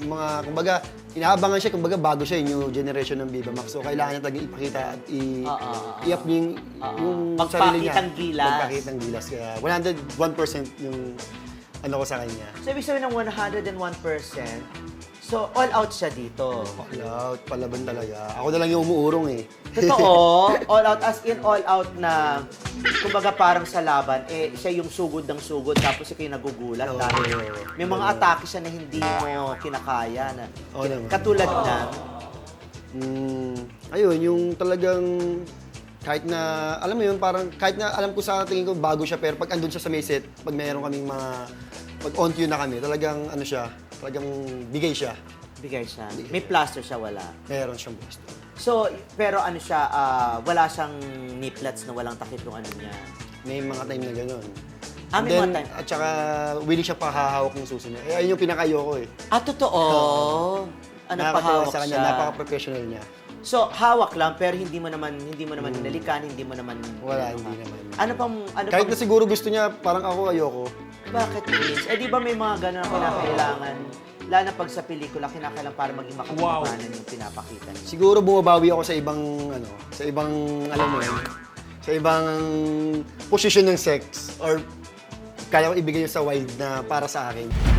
Mga, kumbaga, inaabangan siya, kumbaga, bago siya, yung new generation ng Viva Max. So, kailangan niya talagang ipakita at i- Oo, oo, oo. i-up niya yung, Oo. yung Magpakitang sarili niya. gilas. Magpakitang gilas. Kaya 101% yung ano ko sa kanya. So, ibig sabihin ng 101%, so all out siya dito. All out, palaban talaga. Ako na lang yung umuurong eh. Totoo, all out as in all out na kumbaga parang sa laban, eh siya yung sugod ng sugod tapos ikaw yung nagugulat dahil may mga atake siya na hindi mo kinakaya na. Oo naman. Katulad na, Mm, ayun, yung talagang kahit na, alam mo yun, parang kahit na alam ko sa tingin ko bago siya, pero pag andun siya sa may set, pag mayroon kaming mga, pag on cue na kami, talagang ano siya, talagang bigay siya. bigay siya. May plaster siya, wala. Meron siyang gusto. So, pero ano siya, ah, wala siyang niplets na walang takip yung ano niya. May mga time na gano'n. Ah, may Then, mga time. At saka, willing siya pahahawak ng susi niya. Eh, ayun yung pinakayoko eh. Ah, totoo? Ano Nakakatawa pahawak sa kanya, siya? napaka-professional niya. So, hawak lang pero hindi mo naman hindi mo naman hinalikan, hindi mo naman Hmm. Wala, ano hindi naman. Ano pang ano Kahit pang na siguro gusto niya, parang ako ayoko. bakit Vince? Eh di ba may mga ganun na kinakailangan lalo na pag sa pelikula kinakailangan para maging makapagpapanan yung pinapakita niya. Siguro bumabawi ako sa ibang ano, sa ibang alam mo yun, sa ibang posisyon ng sex or kaya ko ibigay yun sa wild na para sa akin.